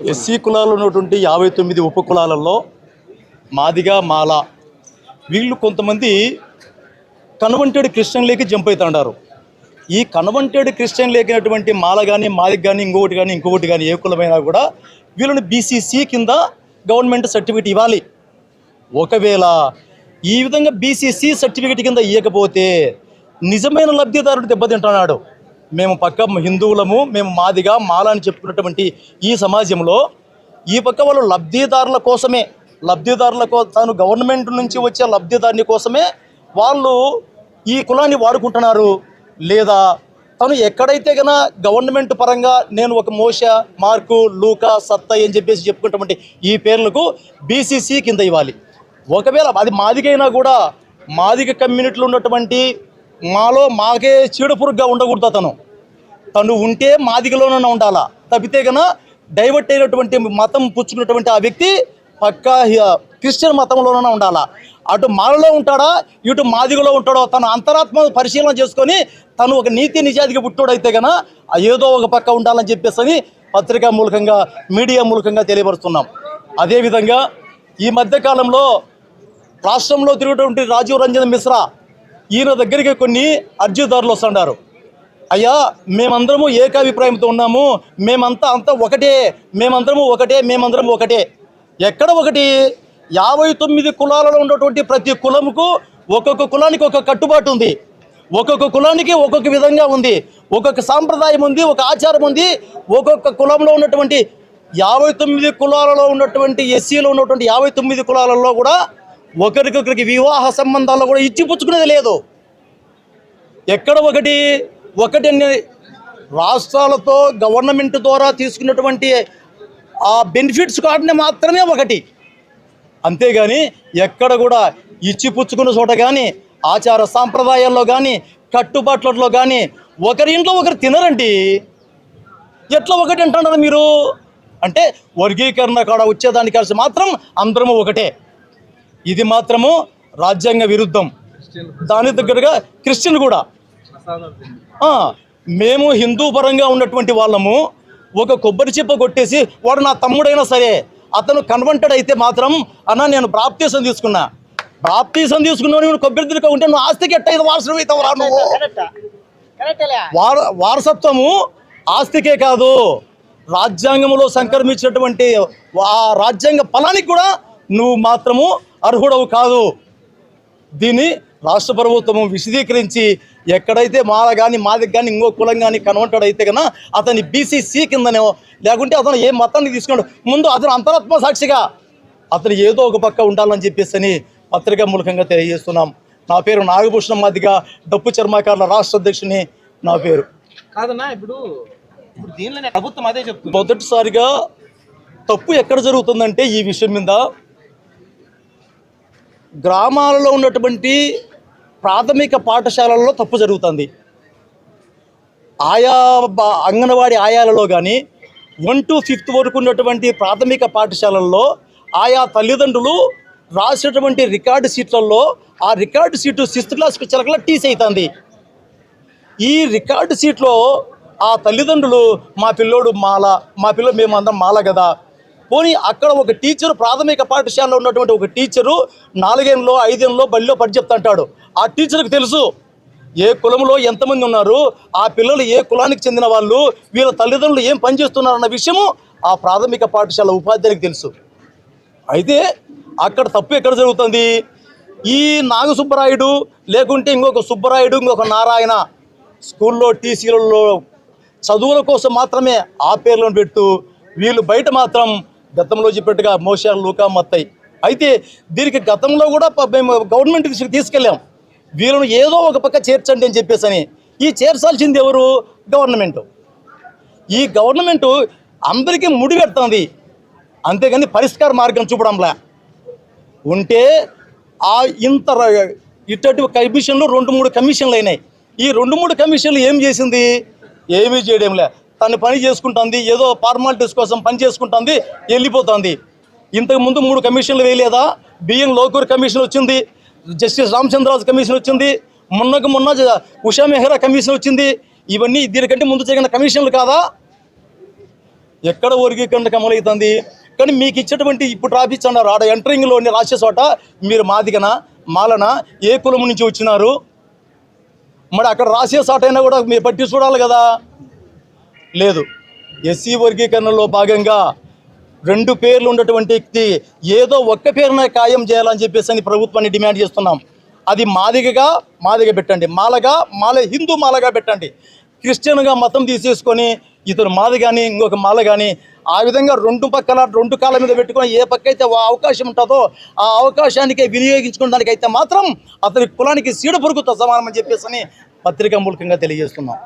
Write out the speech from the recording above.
SC కులాలు ఉన్నటువంటి యాభై తొమ్మిది ఉప కులాలలో మాదిగా మాల వీళ్ళు కొంతమంది కన్వంటెడ్ క్రిస్టియన్లేకి జంప్ అవుతుంటారు. ఈ కన్వంటెడ్ క్రిస్టియన్ లేకినటువంటి మాల కానీ మాదిగ కానీ ఇంకొకటి కానీ ఇంకొకటి కానీ ఏ కులమైనా కూడా వీళ్ళని బీసీసీ కింద గవర్నమెంట్ సర్టిఫికేట్ ఇవ్వాలి. ఒకవేళ ఈ విధంగా బీసీసీ సర్టిఫికేట్ కింద ఇవ్వకపోతే నిజమైన లబ్ధిదారుడు దెబ్బతింటున్నాడు. మేము పక్క హిందువులము మేము మాదిగా మాల అని చెప్పుకున్నటువంటి ఈ సమాజంలో ఈ పక్క వాళ్ళు లబ్ధిదారుల కోసమే లబ్ధిదారుల కోసం తాను గవర్నమెంట్ నుంచి వచ్చే లబ్ధిదారుని కోసమే వాళ్ళు ఈ కులాన్ని వాడుకుంటున్నారు. లేదా తను ఎక్కడైతే గన గవర్నమెంట్ పరంగా నేను ఒక మోష మార్కు లూకా సత్తా అని చెప్పేసి చెప్పుకున్నటువంటి ఈ పేర్లకు బీసీసీ కింద ఇవ్వాలి. ఒకవేళ అది మాదిగైనా కూడా మాదిగ కమ్యూనిటీలో ఉన్నటువంటి మాలో మాకే చీడపురుగ్గా ఉండకూడదు తను తను ఉంటే మాదిగలోనే ఉండాలా? తప్పితే గన డైవర్ట్ అయినటువంటి మతం పుచ్చుకున్నటువంటి ఆ వ్యక్తి పక్కా క్రిస్టియన్ మతంలోనే ఉండాలా? అటు మాలలో ఉంటాడా? ఇటు మాదిగలో ఉంటాడో? తన అంతరాత్మ పరిశీలన చేసుకొని తను ఒక నీతి నిజాతికి పుట్టోడైతే గన ఏదో ఒక పక్క ఉండాలని చెప్పేసి పత్రికా మూలకంగా మీడియా మూలకంగా తెలియపరుస్తున్నాం. అదేవిధంగా ఈ మధ్యకాలంలో రాష్ట్రంలో తిరుగుటువంటి రాజీవ్ రంజన్ మిశ్రా ఈయన దగ్గరికి కొన్ని అర్జీదారులు వస్తుంటారు అయ్యా మేమందరము ఏకాభిప్రాయంతో ఉన్నాము. మేమంతా అంతా ఒకటే. మేమందరము ఒకటే మేమందరం ఒకటే. ఎక్కడ ఒకటి? యాభై తొమ్మిది కులాలలో ఉన్నటువంటి ప్రతి కులముకు ఒక్కొక్క కులానికి ఒక కట్టుబాటు ఉంది. ఒక్కొక్క కులానికి ఒక్కొక్క విధంగా ఉంది. ఒక్కొక్క సాంప్రదాయం ఉంది ఒక ఆచారం ఉంది. ఒక్కొక్క కులంలో ఉన్నటువంటి యాభై తొమ్మిది కులాలలో ఉన్నటువంటి ఎస్సీలో ఉన్నటువంటి యాభై తొమ్మిది కులాలలో కూడా ఒకరికొకరికి వివాహ సంబంధాల్లో కూడా ఇచ్చిపుచ్చుకునేది లేదు. ఎక్కడ ఒకటి? ఒకటి రాష్ట్రాలతో గవర్నమెంట్ ద్వారా తీసుకున్నటువంటి ఆ బెనిఫిట్స్ కార్డుని మాత్రమే ఒకటి. అంతేగాని ఎక్కడ కూడా ఇచ్చిపుచ్చుకున్న చోట కానీ ఆచార సాంప్రదాయాల్లో కానీ కట్టుబాట్లలో కానీ ఒకరి ఇంట్లో ఒకరు తినరండి. ఎట్లా ఒకటి అంటున్నారు మీరు? అంటే వర్గీకరణ కాడ వచ్చేదానికి కలిసి మాత్రం అందరము ఒకటే. ఇది మాత్రము రాజ్యాంగ విరుద్ధం. దాని దగ్గరగా క్రిస్టియన్ కూడా. మేము హిందూ పరంగా ఉన్నటువంటి వాళ్ళము ఒక కొబ్బరి చిప్ప కొట్టేసి వాడు నా తమ్ముడైనా సరే అతను కన్వర్టెడ్ అయితే మాత్రం అన్న నేను ప్రాప్తీసం తీసుకున్నా. ప్రాప్తీసం తీసుకున్నావు నువ్వు కొబ్బరి తిరుక ఉంటే నువ్వు ఆస్తికి ఎట్టయితే వారసుడు అవుతావు రా నువ్వు? వార వారసత్వము ఆస్తికే కాదు. రాజ్యాంగంలో సంక్రమించినటువంటి ఆ రాజ్యాంగ ఫలానికి కూడా నువ్వు మాత్రము అర్హుడవు కాదు. దీన్ని రాష్ట్ర ప్రభుత్వము విశదీకరించి ఎక్కడైతే మాల కానీ మాదికి కానీ ఇంకో కులం కానీ కన్వర్టెడ్ అయితే కన్నా అతని బీసీసీ కిందనో లేకుంటే అతను ఏ మతాన్ని తీసుకున్నాడు? ముందు అతను అంతరాత్మ సాక్షిగా అతను ఏదో ఒక పక్క ఉండాలని చెప్పేసి అని పత్రికా మూలకంగా తెలియజేస్తున్నాం. నా పేరు నాగభూషణం మాదిగా డప్పు చర్మాకారుల రాష్ట్ర అధ్యక్షుని నా పేరు. కాదన్నా ఇప్పుడు ఇప్పుడు దీనిలోనే ప్రభుత్వం అదే చెప్తుంది. మొదటిసారిగా తప్పు ఎక్కడ జరుగుతుందంటే ఈ విషయం మీద గ్రామాలలో ఉన్నటువంటి ప్రాథమిక పాఠశాలల్లో తప్పు జరుగుతుంది. ఆయా బ- అంగన్వాడీ ఆయాలలో కానీ వన్ టు ఫిఫ్త్ వరకు ఉన్నటువంటి ప్రాథమిక పాఠశాలల్లో ఆయా తల్లిదండ్రులు రాసినటువంటి రికార్డు సీట్లలో ఆ రికార్డు సీటు సిక్స్త్ క్లాస్కి చిలకల టీస్ అవుతుంది ఈ రికార్డు సీట్లో ఆ తల్లిదండ్రులు మా పిల్లోడు మాల మా పిల్ల మేమందరం మాల కదా పోనీ అక్కడ ఒక టీచరు ప్రాథమిక పాఠశాలలో ఉన్నటువంటి ఒక టీచరు నాలుగేళ్ళలో ఐదేళ్ళలో బడిలో పడి చెప్తాంటాడు. ఆ టీచర్కి తెలుసు ఏ కులంలో ఎంతమంది ఉన్నారు ఆ పిల్లలు ఏ కులానికి చెందిన వాళ్ళు వీళ్ళ తల్లిదండ్రులు ఏం పనిచేస్తున్నారన్న విషయము ఆ ప్రాథమిక పాఠశాల ఉపాధ్యాయునికి తెలుసు. అయితే అక్కడ తప్పు ఎక్కడ జరుగుతుంది? ఈ నాగసుబ్బరాయుడు లేకుంటే ఇంకొక సుబ్బరాయుడు ఇంకొక నారాయణ స్కూల్లో టీసీలలో చదువుల కోసం మాత్రమే ఆ పేర్లను పెట్టు వీళ్ళు బయట మాత్రం గతంలో చెప్పినట్టుగా మోషా లూకా మత్తయి అయితే దీనికి గతంలో కూడా మేము గవర్నమెంట్ దృష్టికి తీసుకెళ్ళాం. వీళ్ళను ఏదో ఒక పక్క చేర్చండి అని చెప్పేసి అని ఈ చేర్చాల్సింది ఎవరు? గవర్నమెంట్. ఈ గవర్నమెంట్ అందరికీ ముడి పెడుతుంది. అంతేగాని పరిష్కార మార్గం చూపడంలా. ఉంటే ఆ ఇంత ర- ఇటువంటి కమిషన్లు రెండు మూడు కమిషన్లు అయినాయి. ఈ రెండు మూడు కమిషన్లు ఏం చేసింది? ఏమీ చేయడంలే. తను పని చేసుకుంటుంది ఏదో ఫార్మాలిటీస్ కోసం పని చేసుకుంటుంది వెళ్ళిపోతుంది. ఇంతకుముందు మూడు కమిషన్లు వేయలేదా? బిఎం లోకూర్ కమిషన్ వచ్చింది జస్టిస్ రామచంద్రరాజు కమిషన్ వచ్చింది మొన్నకు మొన్న ఉషా మెహ్రా కమిషన్ వచ్చింది. ఇవన్నీ దీనికంటే ముందు జరిగిన కమిషన్లు కాదా? ఎక్కడ వర్గీకరణ అమలవుతుంది కానీ మీకు ఇచ్చేటువంటి ఇప్పుడు రాపిచ్చన్నారు ఆడ ఎంటరింగ్లోని రాసే చోట మీరు మాదిగన మాలన ఏ కులం నుంచి వచ్చినారు? మరి అక్కడ రాసే చోట అయినా కూడా మీరు పట్టి చూడాలి కదా. లేదు. ఎస్సీ వర్గీకరణలో భాగంగా రెండు పేర్లు ఉన్నటువంటి వ్యక్తి ఏదో ఒక్క పేరునే ఖాయం చేయాలని చెప్పేసి అని ప్రభుత్వాన్ని డిమాండ్ చేస్తున్నాం. అది మాదిగగా మాదిగ పెట్టండి. మాలగా మాల హిందూ మాలగా పెట్టండి. క్రిస్టియన్గా మతం తీసేసుకొని ఇతను మాది కానీ ఇంకొక మాల కానీ ఆ విధంగా రెండు పక్కల రెండు కాళ్ళ మీద పెట్టుకొని ఏ పక్క అయితే ఆ అవకాశం ఉంటుందో ఆ అవకాశానికి వినియోగించుకోవడానికి అయితే మాత్రం అతని కులానికి సీడ పొరుగుతో సమానం అని చెప్పేసి అని పత్రికా మూలకంగా తెలియజేస్తున్నాం.